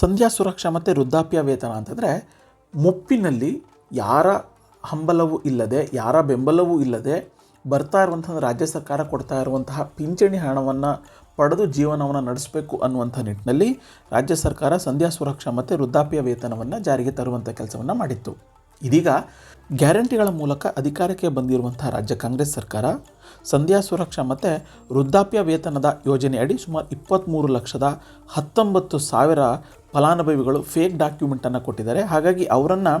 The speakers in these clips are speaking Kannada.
ಸಂಧ್ಯಾ ಸುರಕ್ಷಾ ಮತ್ತು ವೃದ್ಧಾಪ್ಯ ವೇತನ ಅಂತಂದರೆ ಮುಪ್ಪಿನಲ್ಲಿ ಯಾರ ಹಂಬಲವೂ ಇಲ್ಲದೆ, ಯಾರ ಬೆಂಬಲವೂ ಇಲ್ಲದೆ ಬರ್ತಾ ಇರುವಂಥ ರಾಜ್ಯ ಸರ್ಕಾರ ಕೊಡ್ತಾ ಇರುವಂತಹ ಪಿಂಚಣಿ ಹಣವನ್ನು ಪಡೆದು ಜೀವನವನ್ನು ನಡೆಸಬೇಕು ಅನ್ನುವಂಥ ನಿಟ್ಟಿನಲ್ಲಿ ರಾಜ್ಯ ಸರ್ಕಾರ ಸಂಧ್ಯಾ ಸುರಕ್ಷಾ ಮತ್ತು ವೃದ್ಧಾಪ್ಯ ವೇತನವನ್ನು ಜಾರಿಗೆ ತರುವಂಥ ಕೆಲಸವನ್ನು ಮಾಡಿತ್ತು. ಇದೀಗ ಗ್ಯಾರಂಟಿಗಳ ಮೂಲಕ ಅಧಿಕಾರಕ್ಕೆ ಬಂದಿರುವಂಥ ರಾಜ್ಯ ಕಾಂಗ್ರೆಸ್ ಸರ್ಕಾರ ಸಂಧ್ಯಾ ಸುರಕ್ಷಾ ಮತ್ತು ವೃದ್ಧಾಪ್ಯ ವೇತನದ ಯೋಜನೆ ಅಡಿ ಸುಮಾರು ಇಪ್ಪತ್ತ್ಮೂರು ಲಕ್ಷದ ಹತ್ತೊಂಬತ್ತು ಸಾವಿರ ಫಲಾನುಭವಿಗಳು ಫೇಕ್ ಡಾಕ್ಯುಮೆಂಟನ್ನು ಕೊಟ್ಟಿದ್ದಾರೆ. ಹಾಗಾಗಿ ಅವರನ್ನು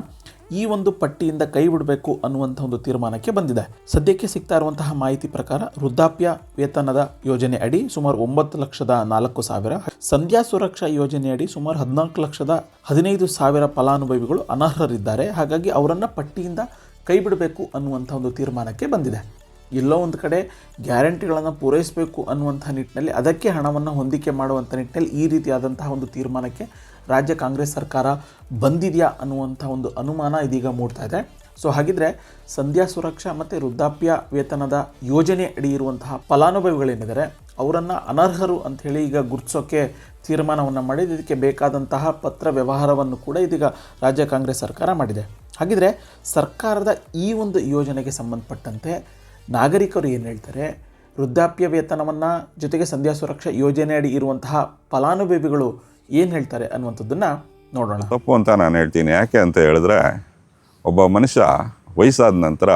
ಈ ಒಂದು ಪಟ್ಟಿಯಿಂದ ಕೈ ಬಿಡಬೇಕು ಅನ್ನುವಂಥ ಒಂದು ತೀರ್ಮಾನಕ್ಕೆ ಬಂದಿದೆ. ಸದ್ಯಕ್ಕೆ ಸಿಗ್ತಾ ಇರುವಂತಹ ಮಾಹಿತಿ ಪ್ರಕಾರ ವೃದ್ಧಾಪ್ಯ ವೇತನದ ಯೋಜನೆ ಅಡಿ ಸುಮಾರು ಒಂಬತ್ತು ಲಕ್ಷದ ನಾಲ್ಕು ಸಾವಿರ, ಸಂಧ್ಯಾ ಸುರಕ್ಷಾ ಯೋಜನೆ ಅಡಿ ಸುಮಾರು ಹದಿನಾಲ್ಕು ಲಕ್ಷದ ಹದಿನೈದು ಸಾವಿರ ಫಲಾನುಭವಿಗಳು ಅನರ್ಹರಿದ್ದಾರೆ. ಹಾಗಾಗಿ ಅವರನ್ನು ಪಟ್ಟಿಯಿಂದ ಕೈ ಬಿಡಬೇಕು ಅನ್ನುವಂಥ ಒಂದು ತೀರ್ಮಾನಕ್ಕೆ ಬಂದಿದೆ. ಎಲ್ಲೋ ಒಂದು ಕಡೆ ಗ್ಯಾರಂಟಿಗಳನ್ನು ಪೂರೈಸಬೇಕು ಅನ್ನುವಂಥ ನಿಟ್ಟಿನಲ್ಲಿ ಅದಕ್ಕೆ ಹಣವನ್ನು ಹೊಂದಿಕೆ ಮಾಡುವಂಥ ನಿಟ್ಟಿನಲ್ಲಿ ಈ ರೀತಿಯಾದಂತಹ ಒಂದು ತೀರ್ಮಾನಕ್ಕೆ ರಾಜ್ಯ ಕಾಂಗ್ರೆಸ್ ಸರ್ಕಾರ ಬಂದಿದೆಯಾ ಅನ್ನುವಂಥ ಒಂದು ಅನುಮಾನ ಇದೀಗ ಮೂಡ್ತಾ ಇದೆ. ಸೊ ಹಾಗಿದ್ರೆ ಸಂಧ್ಯಾ ಸುರಕ್ಷಾ ಮತ್ತು ವೃದ್ಧಾಪ್ಯ ವೇತನದ ಯೋಜನೆ ಅಡಿ ಇರುವಂತಹ ಫಲಾನುಭವಿಗಳೇನಿದ್ದಾರೆ, ಅವರನ್ನು ಅನರ್ಹರು ಅಂಥೇಳಿ ಈಗ ಗುರುತಿಸೋಕ್ಕೆ ತೀರ್ಮಾನವನ್ನು ಮಾಡಿದ. ಇದಕ್ಕೆ ಬೇಕಾದಂತಹ ಪತ್ರ ವ್ಯವಹಾರವನ್ನು ಕೂಡ ಇದೀಗ ರಾಜ್ಯ ಕಾಂಗ್ರೆಸ್ ಸರ್ಕಾರ ಮಾಡಿದೆ. ಹಾಗಿದ್ರೆ ಸರ್ಕಾರದ ಈ ಒಂದು ಯೋಜನೆಗೆ ಸಂಬಂಧಪಟ್ಟಂತೆ ನಾಗರಿಕರು ಏನು ಹೇಳ್ತಾರೆ, ವೃದ್ಧಾಪ್ಯ ವೇತನವನ್ನು ಜೊತೆಗೆ ಸಂಧ್ಯಾ ಸುರಕ್ಷಾ ಯೋಜನೆ ಅಡಿ ಇರುವಂತಹ ಫಲಾನುಭವಿಗಳು ಏನು ಹೇಳ್ತಾರೆ ಅನ್ನುವಂಥದ್ದನ್ನು ನೋಡೋಣ. ತಪ್ಪು ಅಂತ ನಾನು ಹೇಳ್ತೀನಿ. ಯಾಕೆ ಅಂತ ಹೇಳಿದ್ರೆ, ಒಬ್ಬ ಮನುಷ್ಯ ವಯಸ್ಸಾದ ನಂತರ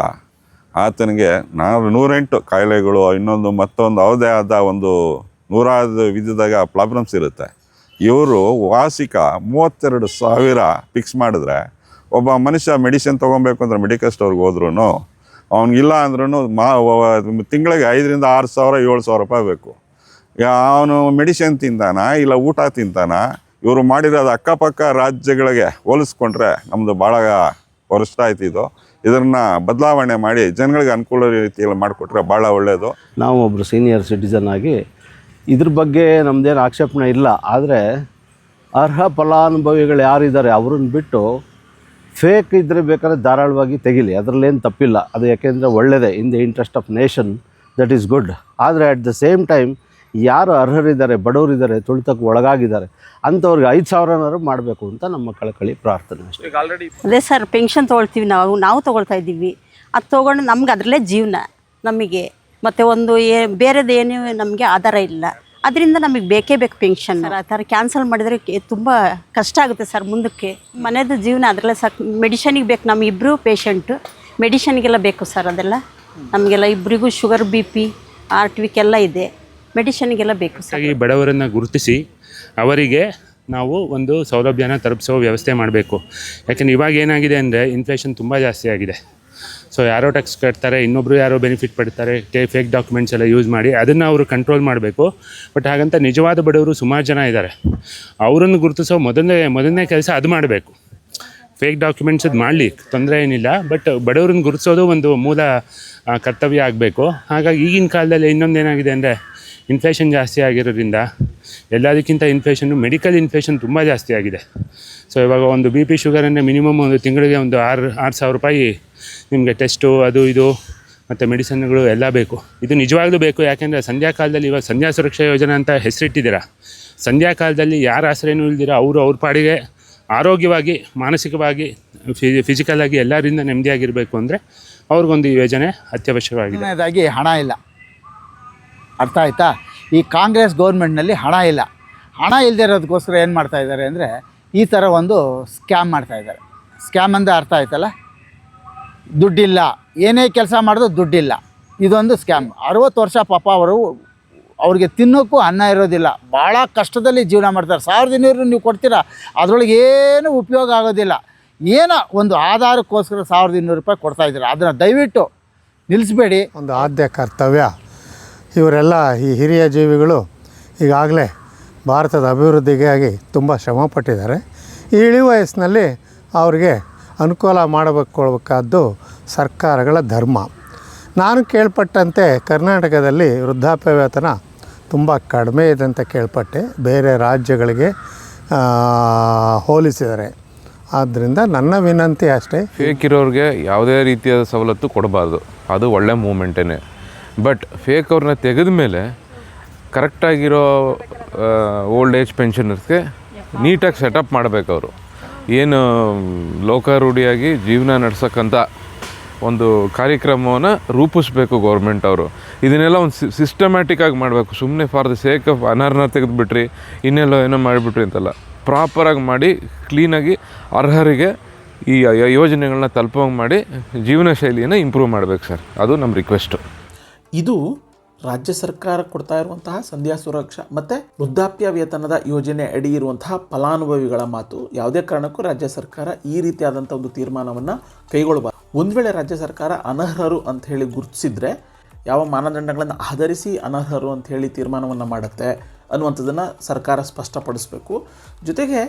ಆತನಿಗೆ ನಾವು ನೂರೆಂಟು ಕಾಯಿಲೆಗಳು, ಇನ್ನೊಂದು ಮತ್ತೊಂದು ಅವದೇ ಆದ ಒಂದು ನೂರಾರು ವಿಧದಾಗ ಪ್ರಾಬ್ಲಮ್ಸ್ ಇರುತ್ತೆ. ಇವರು ವಾರ್ಷಿಕ ಮೂವತ್ತೆರಡು ಸಾವಿರ ಫಿಕ್ಸ್ ಮಾಡಿದ್ರೆ, ಒಬ್ಬ ಮನುಷ್ಯ ಮೆಡಿಸಿನ್ ತೊಗೊಬೇಕು ಅಂದ್ರೆ ಮೆಡಿಕಲ್ ಸ್ಟೋರ್ಗೆ ಹೋದ್ರೂ ಅವ್ನಿಗಿಲ್ಲ ಅಂದ್ರೂ ಮಾ ತಿಂಗಳಿಗೆ ಐದರಿಂದ ಆರು ಸಾವಿರ, ಏಳು ಸಾವಿರ ರೂಪಾಯಿ ಬೇಕು. ಅವನು ಮೆಡಿಸಿನ್ ತಿಂತಾನ ಇಲ್ಲ ಊಟ ತಿಂತಾನ? ಇವರು ಮಾಡಿರೋದು ಅಕ್ಕಪಕ್ಕ ರಾಜ್ಯಗಳಿಗೆ ಹೋಲಿಸ್ಕೊಂಡ್ರೆ ನಮ್ಮದು ಭಾಳ ವರ್ಷ ಆಯ್ತು ಇದು. ಇದನ್ನ ಬದಲಾವಣೆ ಮಾಡಿ ಜನಗಳಿಗೆ ಅನುಕೂಲ ರೀತಿಯಲ್ಲಿ ಮಾಡಿಕೊಟ್ರೆ ಭಾಳ ಒಳ್ಳೆಯದು ನಾವು ಒಬ್ಬರು ಸೀನಿಯರ್ ಸಿಟಿಸನ್ ಆಗಿ ಇದ್ರ ಬಗ್ಗೆ ನಮ್ಮದೇನು ಆಕ್ಷೇಪಣೆ ಇಲ್ಲ. ಆದರೆ ಅರ್ಹ ಫಲಾನುಭವಿಗಳು ಯಾರಿದ್ದಾರೆ ಅವ್ರನ್ನ ಬಿಟ್ಟು ಫೇಕ್ ಇದ್ರೆ ಬೇಕಾದ್ರೆ ಧಾರಾಳವಾಗಿ ತೆಗಿಲಿ. ಅದರಲ್ಲೇನು ತಪ್ಪಿಲ್ಲ. ಅದು ಯಾಕೆಂದರೆ ಒಳ್ಳೆಯದೇ in the interest of nation that is good ಆದರೆ ಅಟ್ ದ ಸೇಮ್ ಟೈಮ್ ಯಾರು ಅರ್ಹರಿದ್ದಾರೆ ಬಡವರಿದ್ದಾರೆ ತುಳಿತಕ್ಕೆ ಒಳಗಾಗಿದ್ದಾರೆ ಅಂಥವ್ರಿಗೆ ಐದು ಸಾವಿರನಾದ್ರು ಮಾಡಬೇಕು ಅಂತ ನಮ್ಮ ಕಳಕಳಿ ಪ್ರಾರ್ಥನೆ ಅಷ್ಟೇ. ಅದೇ ಸರ್ ಪೆನ್ಷನ್ ತೊಗೊಳ್ತೀವಿ ನಾವು ನಾವು ತೊಗೊಳ್ತಾ ಇದ್ದೀವಿ. ಅದು ತೊಗೊಂಡು ನಮ್ಗೆ ಅದರಲ್ಲೇ ಜೀವನ ನಮಗೆ. ಮತ್ತು ಒಂದು ಏ ಬೇರೆದು ಏನು ನಮಗೆ ಆಧಾರ ಇಲ್ಲ. ಅದರಿಂದ ನಮಗೆ ಬೇಕೇ ಬೇಕು ಪೆನ್ಷನ್ ಆ ಥರ ಕ್ಯಾನ್ಸಲ್ ಮಾಡಿದರೆ ತುಂಬ ಕಷ್ಟ ಆಗುತ್ತೆ ಸರ್ ಮುಂದಕ್ಕೆ. ಮನೆಯದು ಜೀವನ ಅದರಲ್ಲೇ ಸಾಕು ಮೆಡಿಷನಿಗೆ ಬೇಕು ನಮ್ಮ ಇಬ್ಬರು ಪೇಷಂಟು ಮೆಡಿಷನ್ಗೆಲ್ಲ ಬೇಕು ಸರ್ ಅದೆಲ್ಲ. ನಮಗೆಲ್ಲ ಇಬ್ಬರಿಗೂ ಶುಗರ್ ಬಿ ಪಿ ಆರ್ಟ್ ಎಲ್ಲ ಇದೆ. ಮೆಡಿಷನ್ಗೆಲ್ಲ ಬೇಕು ಸರ್. ಬಡವರನ್ನು ಗುರುತಿಸಿ ಅವರಿಗೆ ನಾವು ಒಂದು ಸೌಲಭ್ಯನ ತಲುಪಿಸೋ ವ್ಯವಸ್ಥೆ ಮಾಡಬೇಕು. ಯಾಕೆಂದರೆ ಇವಾಗ ಏನಾಗಿದೆ ಅಂದರೆ ಇನ್ಫ್ಲೇಷನ್ ತುಂಬ ಜಾಸ್ತಿ ಆಗಿದೆ. ಸೊ ಯಾರೋ ಟ್ಯಾಕ್ಸ್ ಕಟ್ತಾರೆ ಇನ್ನೊಬ್ಬರು ಯಾರೋ ಬೆನಿಫಿಟ್ ಪಡ್ತಾರೆ ಟೇ ಫೇಕ್ ಡಾಕ್ಯುಮೆಂಟ್ಸ್ ಎಲ್ಲ ಯೂಸ್ ಮಾಡಿ ಅದನ್ನು ಅವರು ಕಂಟ್ರೋಲ್ ಮಾಡಬೇಕು. ಬಟ್ ಹಾಗಂತ ನಿಜವಾದ ಬಡವರು ಸುಮಾರು ಜನ ಇದ್ದಾರೆ. ಅವರನ್ನು ಗುರುತಿಸೋ ಮೊದಲನೇ ಮೊದಲನೇ ಕೆಲಸ ಅದು ಮಾಡಬೇಕು. ಫೇಕ್ ಡಾಕ್ಯುಮೆಂಟ್ಸ್ ಅದು ಮಾಡಲಿ, ತೊಂದರೆ ಏನಿಲ್ಲ. ಬಟ್ ಬಡವ್ರನ್ನ ಗುರುತಿಸೋದು ಒಂದು ಮೂಲ ಕರ್ತವ್ಯ ಆಗಬೇಕು. ಹಾಗಾಗಿ ಈಗಿನ ಕಾಲದಲ್ಲಿ ಇನ್ನೊಂದು ಏನಾಗಿದೆ ಅಂದರೆ ಇನ್ಫ್ಲೇಷನ್ ಜಾಸ್ತಿ ಆಗಿರೋದ್ರಿಂದ ಎಲ್ಲದಕ್ಕಿಂತ ಇನ್ಫ್ಲೇಷನ್ನು ಮೆಡಿಕಲ್ ಇನ್ಫ್ಲೇಷನ್ ತುಂಬ ಜಾಸ್ತಿ ಆಗಿದೆ. ಸೊ ಇವಾಗ ಒಂದು ಬಿ ಪಿ ಶುಗರ್ ಅಂದರೆ ಮಿನಿಮಮ್ ಒಂದು ತಿಂಗಳಿಗೆ ಒಂದು ಆರು ಆರು ಸಾವಿರ ರೂಪಾಯಿ ನಿಮಗೆ ಟೆಸ್ಟು ಅದು, ಇದು ಮತ್ತು ಮೆಡಿಸನ್ಗಳು ಎಲ್ಲ ಬೇಕು. ಇದು ನಿಜವಾಗ್ಲೂ ಬೇಕು, ಯಾಕೆಂದರೆ ಸಂಧ್ಯಾ ಕಾಲದಲ್ಲಿ ಇವಾಗ ಸಂಧ್ಯಾ ಸುರಕ್ಷಾ ಯೋಜನೆ ಅಂತ ಹೆಸರಿಟ್ಟಿದ್ದೀರ? ಸಂಧ್ಯಾ ಕಾಲದಲ್ಲಿ ಯಾರ ಆಶ್ರಯನೂ ಇಲ್ದಿರ ಅವರು ಅವ್ರ ಪಾಡಿಗೆ ಆರೋಗ್ಯವಾಗಿ, ಮಾನಸಿಕವಾಗಿ, ಫಿ ಫಿಸಿಕಲ್ ಆಗಿ ಎಲ್ಲರಿಂದ ನೆಮ್ಮದಿಯಾಗಿರಬೇಕು ಅಂದರೆ ಅವ್ರಿಗೊಂದು ಈ ಯೋಜನೆ ಅತ್ಯವಶ್ಯಕವಾಗಿದೆ. ಹಣ ಇಲ್ಲ. ಅರ್ಥ ಆಯ್ತಾ? ಈ ಕಾಂಗ್ರೆಸ್ ಗೌರ್ಮೆಂಟ್ನಲ್ಲಿ ಹಣ ಇಲ್ಲ. ಹಣ ಇಲ್ಲದೆ ಇರೋದಕ್ಕೋಸ್ಕರ ಏನು ಮಾಡ್ತಾ ಇದ್ದಾರೆ ಅಂದರೆ ಈ ಥರ ಒಂದು ಸ್ಕ್ಯಾಮ್ ಮಾಡ್ತಾ ಇದ್ದಾರೆ. ಸ್ಕ್ಯಾಮ್ ಅಂದರೆ ಅರ್ಥ ಆಯ್ತಲ್ಲ? ದುಡ್ಡಿಲ್ಲ. ಏನೇ ಕೆಲಸ ಮಾಡಿದ್ರು ದುಡ್ಡಿಲ್ಲ. ಇದೊಂದು ಸ್ಕ್ಯಾಮ್. ಅರವತ್ತು ವರ್ಷ ಪಾಪ ಅವರು ಅವ್ರಿಗೆ ತಿನ್ನೋಕ್ಕೂ ಅನ್ನ ಇರೋದಿಲ್ಲ. ಭಾಳ ಕಷ್ಟದಲ್ಲಿ ಜೀವನ ಮಾಡ್ತಾರೆ. ಸಾವಿರದ ಇನ್ನೂರು ನೀವು ಕೊಡ್ತೀರಾ? ಅದರೊಳಗೆ ಏನು ಉಪಯೋಗ ಆಗೋದಿಲ್ಲ. ಏನೋ ಒಂದು ಆಧಾರಕ್ಕೋಸ್ಕರ ಸಾವಿರದ ಇನ್ನೂರು ರೂಪಾಯಿ ಕೊಡ್ತಾ ಇದ್ದೀರಾ. ಅದನ್ನು ದಯವಿಟ್ಟು ನಿಲ್ಲಿಸ್ಬೇಡಿ ಒಂದು ಆದ್ಯ ಕರ್ತವ್ಯ. ಇವರೆಲ್ಲ ಈ ಹಿರಿಯ ಜೀವಿಗಳು ಈಗಾಗಲೇ ಭಾರತದ ಅಭಿವೃದ್ಧಿಗಾಗಿ ತುಂಬ ಶ್ರಮಪಟ್ಟಿದ್ದಾರೆ ಈ ಇಳಿ ವಯಸ್ಸಿನಲ್ಲಿ ಅವ್ರಿಗೆ ಅನುಕೂಲ ಮಾಡಬೇಕಾದ್ದು ಸರ್ಕಾರಗಳ ಧರ್ಮ. ನಾನು ಕೇಳ್ಪಟ್ಟಂತೆ ಕರ್ನಾಟಕದಲ್ಲಿ ವೃದ್ಧಾಪ್ಯ ವೇತನ ತುಂಬ ಕಡಿಮೆ ಇದೆ ಅಂತ ಕೇಳ್ಪಟ್ಟೆ. ಬೇರೆ ರಾಜ್ಯಗಳಿಗೆ ಹೋಲಿಸಿದರೆ. ಆದ್ದರಿಂದ ನನ್ನ ವಿನಂತಿ ಅಷ್ಟೇ. ಬೇಕಿರೋರಿಗೆ ಯಾವುದೇ ರೀತಿಯಾದ ಸವಲತ್ತು ಕೊಡಬಾರ್ದು. ಅದು ಒಳ್ಳೆ ಮೂಮೆಂಟೇ ಬಟ್ ಫೇಕ್ ಅವ್ರನ್ನ ತೆಗೆದ ಮೇಲೆ ಕರೆಕ್ಟಾಗಿರೋ ಓಲ್ಡ್ ಏಜ್ ಪೆನ್ಷನರ್ಸ್ಗೆ ನೀಟಾಗಿ ಸೆಟಪ್ ಮಾಡಬೇಕು ಅವರು ಏನು, ಲೋಕಾರೂಢಿಯಾಗಿ ಜೀವನ ನಡೆಸಕ್ಕಂಥ ಒಂದು ಕಾರ್ಯಕ್ರಮವನ್ನು ರೂಪಿಸ್ಬೇಕು ಗೌರ್ಮೆಂಟ್ ಅವರು. ಇದನ್ನೆಲ್ಲ ಒಂದು ಸಿಸ್ಟಮ್ಯಾಟಿಕ್ ಆಗಿ ಮಾಡಬೇಕು. ಸುಮ್ಮನೆ ಫಾರ್ ದ ಸೇಕ್ ಆಫ್ ಅನರ್ಹನ ತೆಗೆದುಬಿಟ್ರಿ, ಇನ್ನೆಲ್ಲೋ ಏನೋ ಮಾಡಿಬಿಟ್ರಿ ಅಂತಲ್ಲ. ಪ್ರಾಪರಾಗಿ ಮಾಡಿ ಕ್ಲೀನಾಗಿ ಅರ್ಹರಿಗೆ ಈ ಯೋಜನೆಗಳನ್ನ ತಲುಪೋಂಗೆ ಮಾಡಿ ಜೀವನ ಶೈಲಿಯನ್ನು ಇಂಪ್ರೂವ್ ಮಾಡಬೇಕು ಸರ್ ಅದು ನಮ್ಮ ರಿಕ್ವೆಸ್ಟು ಇದು ರಾಜ್ಯ ಸರ್ಕಾರ ಕೊಡ್ತಾ ಇರುವಂತಹ ಸಂಧ್ಯಾ ಸುರಕ್ಷಾ ಮತ್ತು ವೃದ್ಧಾಪ್ಯ ವೇತನದ ಯೋಜನೆ ಅಡಿ ಇರುವಂತಹ ಫಲಾನುಭವಿಗಳ ಮಾತು. ಯಾವುದೇ ಕಾರಣಕ್ಕೂ ರಾಜ್ಯ ಸರ್ಕಾರ ಈ ರೀತಿಯಾದಂಥ ಒಂದು ತೀರ್ಮಾನವನ್ನು ಕೈಗೊಳ್ಳಬಾರದು ಒಂದು ವೇಳೆ ರಾಜ್ಯ ಸರ್ಕಾರ ಅನರ್ಹರು ಅಂತ ಹೇಳಿ ಗುರುತಿಸಿದ್ರೆ ಯಾವ ಮಾನದಂಡಗಳನ್ನು ಆಧರಿಸಿ ಅನರ್ಹರು ಅಂತ ಹೇಳಿ ತೀರ್ಮಾನವನ್ನು ಮಾಡುತ್ತೆ ಅನ್ನುವಂಥದ್ದನ್ನು ಸರ್ಕಾರ ಸ್ಪಷ್ಟಪಡಿಸಬೇಕು. ಜೊತೆಗೆ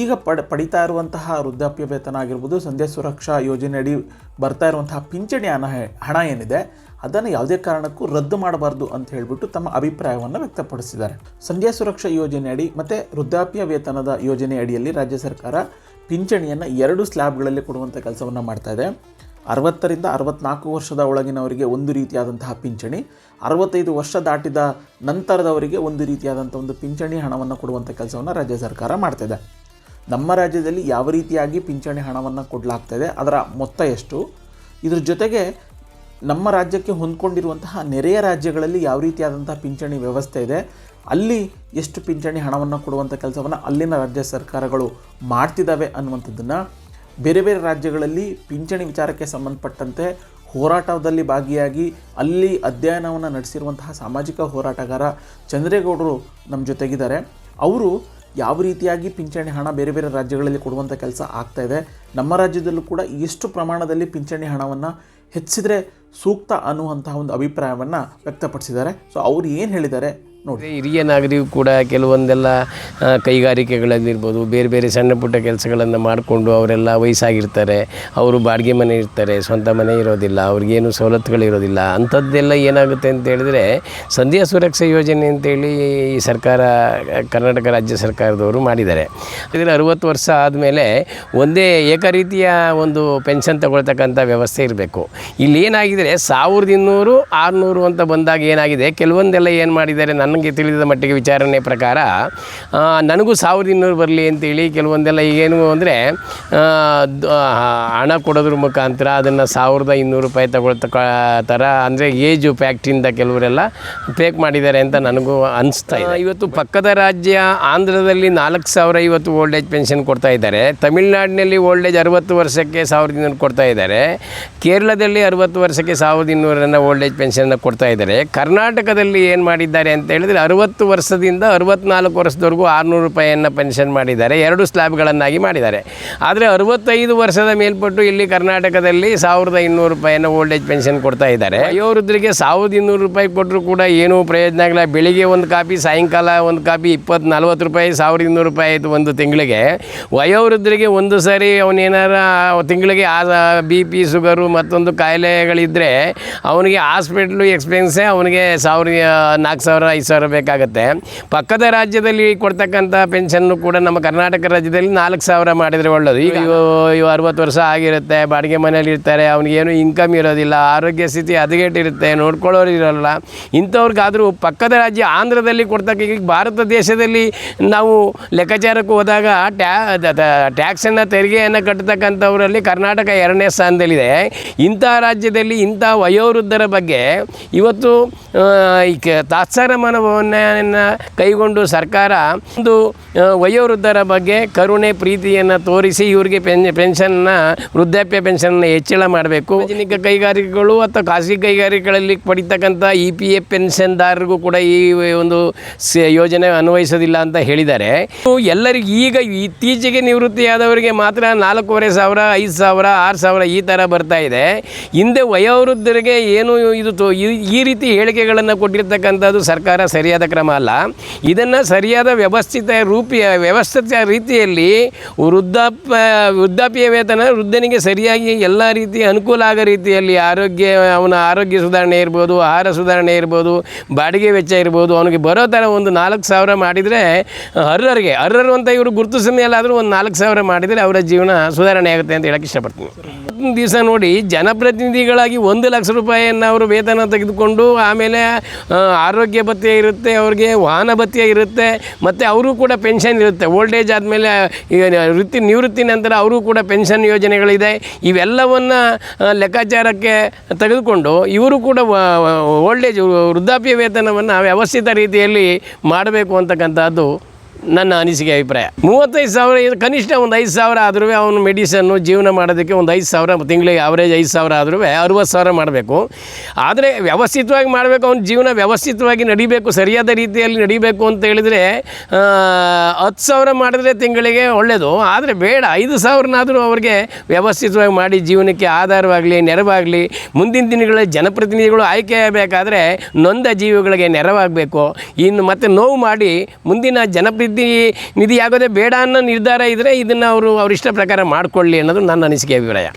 ಈಗ ಪಡ, ಪಡಿತಾ ಇರುವಂತಹ ವೃದ್ಧಾಪ್ಯ ವೇತನ ಆಗಿರ್ಬೋದು, ಸಂಧ್ಯಾ ಸುರಕ್ಷಾ ಯೋಜನೆಯಡಿ ಬರ್ತಾ ಇರುವಂತಹ ಪಿಂಚಣಿ ಹಣ ಹಣ ಏನಿದೆ ಅದನ್ನು ಯಾವುದೇ ಕಾರಣಕ್ಕೂ ರದ್ದು ಮಾಡಬಾರ್ದು ಅಂತ ಹೇಳಿಬಿಟ್ಟು ತಮ್ಮ ಅಭಿಪ್ರಾಯವನ್ನು ವ್ಯಕ್ತಪಡಿಸಿದ್ದಾರೆ. ಸಂಧ್ಯಾ ಸುರಕ್ಷಾ ಯೋಜನೆಯಡಿ ಮತ್ತು ವೃದ್ಧಾಪ್ಯ ವೇತನದ ಯೋಜನೆ ಅಡಿಯಲ್ಲಿ ರಾಜ್ಯ ಸರ್ಕಾರ ಪಿಂಚಣಿಯನ್ನು ಎರಡು ಸ್ಲ್ಯಾಬ್ಗಳಲ್ಲಿ ಕೊಡುವಂಥ ಕೆಲಸವನ್ನು ಇದೆ. ಅರವತ್ತರಿಂದ ಅರವತ್ನಾಲ್ಕು ವರ್ಷದ ಒಳಗಿನವರಿಗೆ ಒಂದು ರೀತಿಯಾದಂತಹ ಪಿಂಚಣಿ, ಅರವತ್ತೈದು ವರ್ಷ ದಾಟಿದ ನಂತರದವರಿಗೆ ಒಂದು ರೀತಿಯಾದಂಥ ಒಂದು ಪಿಂಚಣಿ ಹಣವನ್ನು ಕೊಡುವಂಥ ಕೆಲಸವನ್ನು ರಾಜ್ಯ ಸರ್ಕಾರ ಮಾಡ್ತಿದೆ ನಮ್ಮ ರಾಜ್ಯದಲ್ಲಿ ಯಾವ ರೀತಿಯಾಗಿ ಪಿಂಚಣಿ ಹಣವನ್ನು ಕೊಡಲಾಗ್ತಾಯಿದೆ ಅದರ ಮೊತ್ತ ಎಷ್ಟು? ಇದ್ರ ಜೊತೆಗೆ ನಮ್ಮ ರಾಜ್ಯಕ್ಕೆ ಹೊಂದ್ಕೊಂಡಿರುವಂತಹ ನೆರೆಯ ರಾಜ್ಯಗಳಲ್ಲಿ ಯಾವ ರೀತಿಯಾದಂತಹ ಪಿಂಚಣಿ ವ್ಯವಸ್ಥೆ ಇದೆ, ಅಲ್ಲಿ ಎಷ್ಟು ಪಿಂಚಣಿ ಹಣವನ್ನು ಕೊಡುವಂಥ ಕೆಲಸವನ್ನು ಅಲ್ಲಿನ ರಾಜ್ಯ ಸರ್ಕಾರಗಳು ಮಾಡ್ತಿದ್ದಾವೆ ಅನ್ನುವಂಥದ್ದನ್ನು ಬೇರೆ ಬೇರೆ ರಾಜ್ಯಗಳಲ್ಲಿ ಪಿಂಚಣಿ ವಿಚಾರಕ್ಕೆ ಸಂಬಂಧಪಟ್ಟಂತೆ ಹೋರಾಟದಲ್ಲಿ ಭಾಗಿಯಾಗಿ ಅಲ್ಲಿ ಅಧ್ಯಯನವನ್ನು ನಡೆಸಿರುವಂತಹ ಸಾಮಾಜಿಕ ಹೋರಾಟಗಾರ ಚಂದ್ರೇಗೌಡರು ನಮ್ಮ ಜೊತೆಗಿದ್ದಾರೆ. ಅವರು ಯಾವ ರೀತಿಯಾಗಿ ಪಿಂಚಣಿ ಹಣ ಬೇರೆ ಬೇರೆ ರಾಜ್ಯಗಳಲ್ಲಿ ಕೊಡುವಂಥ ಕೆಲಸ ಆಗ್ತಾ ಇದೆ, ನಮ್ಮ ರಾಜ್ಯದಲ್ಲೂ ಕೂಡ ಎಷ್ಟು ಪ್ರಮಾಣದಲ್ಲಿ ಪಿಂಚಣಿ ಹಣವನ್ನು ಹೆಚ್ಚಿದ್ರೆ ಸೂಕ್ತ ಅನ್ನುವಂತಹ ಒಂದು ಅಭಿಪ್ರಾಯವನ್ನು ವ್ಯಕ್ತಪಡಿಸಿದ್ದಾರೆ. ಸೊ ಅವ್ರು ಏನು ಹೇಳಿದ್ದಾರೆ? ನೋಡಿ. ಹಿರಿಯ ನಾಗರಿಕರು ಕೂಡ ಕೆಲವೊಂದೆಲ್ಲ ಕೈಗಾರಿಕೆಗಳಲ್ಲಿರ್ಬೋದು, ಬೇರೆ ಬೇರೆ ಸಣ್ಣ ಪುಟ್ಟ ಕೆಲಸಗಳನ್ನು ಮಾಡಿಕೊಂಡು ಅವರೆಲ್ಲ ವಯಸ್ಸಾಗಿರ್ತಾರೆ, ಅವರು ಬಾಡಿಗೆ ಮನೆ ಇರ್ತಾರೆ, ಸ್ವಂತ ಮನೆ ಇರೋದಿಲ್ಲ, ಅವ್ರಿಗೇನು ಸವಲತ್ತುಗಳಿರೋದಿಲ್ಲ ಅಂಥದ್ದೆಲ್ಲ ಏನಾಗುತ್ತೆ ಅಂತ ಹೇಳಿದ್ರೆ, ಸಂಧ್ಯಾ ಸುರಕ್ಷಾ ಯೋಜನೆ ಅಂತೇಳಿ ಈ ಸರ್ಕಾರ, ಕರ್ನಾಟಕ ರಾಜ್ಯ ಸರ್ಕಾರದವರು ಮಾಡಿದ್ದಾರೆ. ಇದರ ಅರುವತ್ತು ವರ್ಷ ಆದಮೇಲೆ ಒಂದೇ ಏಕರೀತಿಯ ಒಂದು ಪೆನ್ಷನ್ ತಗೊಳ್ತಕ್ಕಂಥ ವ್ಯವಸ್ಥೆ ಇರಬೇಕು. ಇಲ್ಲಿ ಏನಾಗಿದೆ ಸಾವಿರದ ಇನ್ನೂರು, ಆರುನೂರು ಅಂತ ಬಂದಾಗ ಏನಾಗಿದೆ, ಕೆಲವೊಂದೆಲ್ಲ ಏನು ಮಾಡಿದ್ದಾರೆ ನನಗೆ ತಿಳಿದ ಮಟ್ಟಿಗೆ ವಿಚಾರಣೆ ಪ್ರಕಾರ ನನಗೂ ಸಾವಿರದ ಇನ್ನೂರು ಬರಲಿ ಅಂತೇಳಿ ಕೆಲವೊಂದೆಲ್ಲ ಈಗೇನು ಅಂದರೆ ಹಣ ಕೊಡೋದ್ರ ಮುಖಾಂತರ ಅದನ್ನು ಸಾವಿರದ ಇನ್ನೂರು ರೂಪಾಯಿ ತಗೊಳ್ತಕ್ಕ ಥರ ಅಂದರೆ ಏಜು ಫ್ಯಾಕ್ಟ್ರಿಯಿಂದ ಕೆಲವರೆಲ್ಲ ಫೇಕ್ ಮಾಡಿದ್ದಾರೆ ಅಂತ ನನಗೂ ಅನಿಸ್ತಾ ಇದೆ. ಇವತ್ತು ಪಕ್ಕದ ರಾಜ್ಯ ಆಂಧ್ರದಲ್ಲಿ ನಾಲ್ಕು ಸಾವಿರ ಇವತ್ತು ಓಲ್ಡ್ ಏಜ್ ಪೆನ್ಷನ್ ಕೊಡ್ತಾ ಇದ್ದಾರೆ. ತಮಿಳ್ನಾಡಿನಲ್ಲಿ ಓಲ್ಡ್ ಏಜ್ ಅರವತ್ತು ವರ್ಷಕ್ಕೆ ಸಾವಿರದ ಇನ್ನೂರು ಕೊಡ್ತಾ ಇದ್ದಾರೆ. ಕೇರಳದಲ್ಲಿ ಅರವತ್ತು ವರ್ಷಕ್ಕೆ ಸಾವಿರದ ಇನ್ನೂರನ್ನು ಓಲ್ಡ್ ಏಜ್ ಪೆನ್ಷನ್ನ ಕೊಡ್ತಾ ಇದ್ದಾರೆ. ಕರ್ನಾಟಕದಲ್ಲಿ ಏನು ಮಾಡಿದ್ದಾರೆ ಅಂತ ಹೇಳಿದರೆ ಅರುವತ್ತು ವರ್ಷದಿಂದ ಅರವತ್ನಾಲ್ಕು ವರ್ಷದವರೆಗೂ ಆರುನೂರು ರೂಪಾಯಿಯನ್ನು ಪೆನ್ಷನ್ ಮಾಡಿದ್ದಾರೆ. ಎರಡು ಸ್ಲ್ಯಾಬ್ಗಳನ್ನಾಗಿ ಮಾಡಿದ್ದಾರೆ. ಆದರೆ ಅರವತ್ತೈದು ವರ್ಷದ ಮೇಲ್ಪಟ್ಟು ಇಲ್ಲಿ ಕರ್ನಾಟಕದಲ್ಲಿ ಸಾವಿರದ ಇನ್ನೂರು ರೂಪಾಯಿಯನ್ನು ಓಲ್ಡ್ ಏಜ್ ಪೆನ್ಷನ್ ಕೊಡ್ತಾ ಇದ್ದಾರೆ. ವಯೋವೃದ್ಧರಿಗೆ ಸಾವಿರದ ಇನ್ನೂರು ರೂಪಾಯಿ ಕೊಟ್ಟರು ಕೂಡ ಏನೂ ಪ್ರಯೋಜನ ಆಗಿಲ್ಲ. ಬೆಳಿಗ್ಗೆ ಒಂದು ಕಾಪಿ, ಸಾಯಂಕಾಲ ಒಂದು ಕಾಪಿ, ಇಪ್ಪತ್ತು, ನಲ್ವತ್ತು ರೂಪಾಯಿ, ಸಾವಿರದ ಇನ್ನೂರು ರೂಪಾಯಿ ಆಯಿತು ಒಂದು ತಿಂಗಳಿಗೆ. ವಯೋವೃದ್ಧರಿಗೆ ಒಂದು ಸಾರಿ ಅವನೇನಾರ ತಿಂಗಳಿಗೆ ಆ ಬಿ ಪಿ, ಶುಗರು ಮತ್ತೊಂದು ಕಾಯಿಲೆಗಳಿದ್ದರೆ ಅವನಿಗೆ ಹಾಸ್ಪಿಟ್ಲು ಎಕ್ಸ್ಪೆನ್ಸೇ ಅವನಿಗೆ ಸಾವಿರ, ನಾಲ್ಕು ಸಾವಿರ, ಐದು ಸಾವಿರ ಬೇಕಾಗುತ್ತೆ ಪಕ್ಕದ ರಾಜ್ಯದಲ್ಲಿ ಕೊಡ್ತಕ್ಕಂಥ ಪೆನ್ಷನ್ನು ಕೂಡ ನಮ್ಮ ಕರ್ನಾಟಕ ರಾಜ್ಯದಲ್ಲಿ ನಾಲ್ಕು ಸಾವಿರ ಮಾಡಿದರೆ ಒಳ್ಳೆಯದು ಈಗ ಇವು ಅರುವತ್ತು ವರ್ಷ ಆಗಿರುತ್ತೆ, ಬಾಡಿಗೆ ಮನೇಲಿ ಇರ್ತಾರೆ ಅವ್ನಿಗೇನು ಇನ್ಕಮ್ ಇರೋದಿಲ್ಲ, ಆರೋಗ್ಯ ಸ್ಥಿತಿ ಹದಗೆಟ್ಟಿರುತ್ತೆ, ನೋಡ್ಕೊಳ್ಳೋರು ಇರೋಲ್ಲ. ಇಂಥವ್ರಿಗಾದರೂ ಪಕ್ಕದ ರಾಜ್ಯ ಆಂಧ್ರದಲ್ಲಿ ಕೊಡ್ತಕ್ಕ, ಈಗ ಭಾರತ ದೇಶದಲ್ಲಿ ನಾವು ಲೆಕ್ಕಾಚಾರಕ್ಕೆ ಹೋದಾಗ ಟ್ಯಾ ಟ್ಯಾಕ್ಸನ್ನು ತೆರಿಗೆಯನ್ನು ಕಟ್ಟತಕ್ಕಂಥವರಲ್ಲಿ ಕರ್ನಾಟಕ ಎರಡನೇ ಸ್ಥಾನದಲ್ಲಿದೆ. ಇಂಥ ರಾಜ್ಯದಲ್ಲಿ ಇಂಥ ವಯೋವೃದ್ಧರ ಬಗ್ಗೆ ಇವತ್ತು ಈ ಕ- ಮನೋಭಾವನೆಯನ್ನು ಕೈಗೊಂಡು ಸರ್ಕಾರ ಒಂದು ವಯೋವೃದ್ಧರ ಬಗ್ಗೆ ಕರುಣೆ ಪ್ರೀತಿಯನ್ನು ತೋರಿಸಿ ಇವರಿಗೆ ಪೆನ್, ಪೆನ್ಷನ್ನ, ವೃದ್ಧಾಪ್ಯ ಪೆನ್ಷನ್ನ ಹೆಚ್ಚಳ ಮಾಡಬೇಕು. ಸಾರ್ವಜನಿಕ ಕೈಗಾರಿಕೆಗಳು ಅಥವಾ ಖಾಸಗಿ ಕೈಗಾರಿಕೆಗಳಲ್ಲಿ ಪಡಿತಕ್ಕಂಥ ಇ ಪಿ ಎಫ್ ಪೆನ್ಷನ್ದಾರರಿಗೂ ಕೂಡ ಈ ಒಂದು ಯೋಜನೆ ಅನ್ವಯಿಸೋದಿಲ್ಲ ಅಂತ ಹೇಳಿದ್ದಾರೆ. ಎಲ್ಲರಿಗೂ ಈಗ ಇತ್ತೀಚೆಗೆ ನಿವೃತ್ತಿಯಾದವರಿಗೆ ಮಾತ್ರ ನಾಲ್ಕೂವರೆ ಸಾವಿರ, ಐದು ಸಾವಿರ, ಆರು ಸಾವಿರ ಈ ಥರ ಬರ್ತಾ ಇದೆ. ಹಿಂದೆ ವಯೋವೃದ್ಧರಿಗೆ ಏನು ಇದು ಈ ರೀತಿ ಹೇಳಿಕೆಗಳನ್ನು ಕೊಟ್ಟಿರ್ತಕ್ಕಂಥದ್ದು ಸರ್ಕಾರ ಸರಿಯಾದ ಕ್ರಮ ಅಲ್ಲ. ಇದನ್ನು ಸರಿಯಾದ ವ್ಯವಸ್ಥಿತ ರೂಪಿಯ ವ್ಯವಸ್ಥಿತ ರೀತಿಯಲ್ಲಿ ವೃದ್ಧಾಪ ವೃದ್ಧಾಪ್ಯ ವೇತನ ವೃದ್ಧನಿಗೆ ಸರಿಯಾಗಿ ಎಲ್ಲ ರೀತಿಯ ಅನುಕೂಲ ಆಗೋ ರೀತಿಯಲ್ಲಿ ಆರೋಗ್ಯ, ಅವನ ಆರೋಗ್ಯ ಸುಧಾರಣೆ ಇರ್ಬೋದು, ಆಹಾರ ಸುಧಾರಣೆ ಇರ್ಬೋದು, ಬಾಡಿಗೆ ವೆಚ್ಚ ಇರ್ಬೋದು, ಅವನಿಗೆ ಬರೋ ಥರ ಒಂದು ನಾಲ್ಕು ಸಾವಿರ ಮಾಡಿದರೆ ಅರ್ಹರಿಗೆ, ಅರ್ಹರು ಅಂತ ಇವರು ಗುರುತಿಸಿದ ಮೇಲಾದರೂ ಒಂದು ನಾಲ್ಕು ಸಾವಿರ ಮಾಡಿದರೆ ಅವರ ಜೀವನ ಸುಧಾರಣೆ ಆಗುತ್ತೆ ಅಂತ ಹೇಳಕ್ಕೆ ಇಷ್ಟಪಡ್ತೀನಿ. ದಿವಸ ನೋಡಿ, ಜನಪ್ರತಿನಿಧಿಗಳಾಗಿ ಒಂದು ಲಕ್ಷ ರೂಪಾಯಿಯನ್ನು ಅವರು ವೇತನ ತೆಗೆದುಕೊಂಡು ಆಮೇಲೆ ಆರೋಗ್ಯ ಭತ್ಯೆ ಇರುತ್ತೆ, ಅವ್ರಿಗೆ ವಾಹನ ಭತ್ಯೆ ಇರುತ್ತೆ, ಮತ್ತು ಅವರು ಕೂಡ ಪೆನ್ಷನ್ ಇರುತ್ತೆ. ಓಲ್ಡ್ ಏಜ್ ಆದಮೇಲೆ ಈಗ ವೃತ್ತಿ, ನಿವೃತ್ತಿ ನಂತರ ಅವರು ಕೂಡ ಪೆನ್ಷನ್ ಯೋಜನೆಗಳಿದೆ. ಇವೆಲ್ಲವನ್ನು ಲೆಕ್ಕಾಚಾರಕ್ಕೆ ತೆಗೆದುಕೊಂಡು ಇವರು ಕೂಡ ಓಲ್ಡ್ ಏಜ್ ವೃದ್ಧಾಪ್ಯ ವೇತನವನ್ನು ವ್ಯವಸ್ಥಿತ ರೀತಿಯಲ್ಲಿ ಮಾಡಬೇಕು ಅಂತಕ್ಕಂಥದ್ದು ನನ್ನ ಅನಿಸಿಕೆ ಅಭಿಪ್ರಾಯ. ಮೂವತ್ತೈದು ಸಾವಿರ ಕನಿಷ್ಠ ಒಂದು ಐದು ಸಾವಿರ ಆದ್ರೂ ಅವನು ಮೆಡಿಸನ್ನು ಜೀವನ ಮಾಡೋದಕ್ಕೆ ಒಂದು ಐದು ಸಾವಿರ, ತಿಂಗಳಿಗೆ ಆವ್ರೇಜ್ ಐದು ಸಾವಿರ ಆದ್ರೂ ಅರುವತ್ತು ಸಾವಿರ ಮಾಡಬೇಕು. ಆದರೆ ವ್ಯವಸ್ಥಿತವಾಗಿ ಮಾಡಬೇಕು, ಅವ್ನ ಜೀವನ ವ್ಯವಸ್ಥಿತವಾಗಿ ನಡಿಬೇಕು, ಸರಿಯಾದ ರೀತಿಯಲ್ಲಿ ನಡಿಬೇಕು ಅಂತ ಹೇಳಿದರೆ ಹತ್ತು ಸಾವಿರ ಮಾಡಿದ್ರೆ ತಿಂಗಳಿಗೆ ಒಳ್ಳೆಯದು ಆದರೆ ಬೇಡ, ಐದು ಸಾವಿರನಾದರೂ ಅವ್ರಿಗೆ ವ್ಯವಸ್ಥಿತವಾಗಿ ಮಾಡಿ ಜೀವನಕ್ಕೆ ಆಧಾರವಾಗಲಿ, ನೆರವಾಗಲಿ, ಮುಂದಿನ ದಿನಗಳ ಜನಪ್ರತಿನಿಧಿಗಳು ಆಯ್ಕೆ ಆಗಬೇಕಾದ್ರೆ ನೊಂದ ಜೀವಿಗಳಿಗೆ ನೆರವಾಗಬೇಕು. ಇನ್ನು ಮತ್ತೆ ನೋವು ಮಾಡಿ ಮುಂದಿನ ಜನಪ್ರತಿನಿಧಿ ನಿಧಿ ಆಗೋದೇ ಬೇಡ ಅನ್ನೋ ನಿರ್ಧಾರ ಇದ್ದರೆ ಇದನ್ನು ಅವರು ಅವ್ರ ಇಷ್ಟ ಪ್ರಕಾರ ಮಾಡಿಕೊಳ್ಳಿ ಅನ್ನೋದು ನನ್ನ ಅನಿಸಿಕೆ ಅಭಿಪ್ರಾಯ.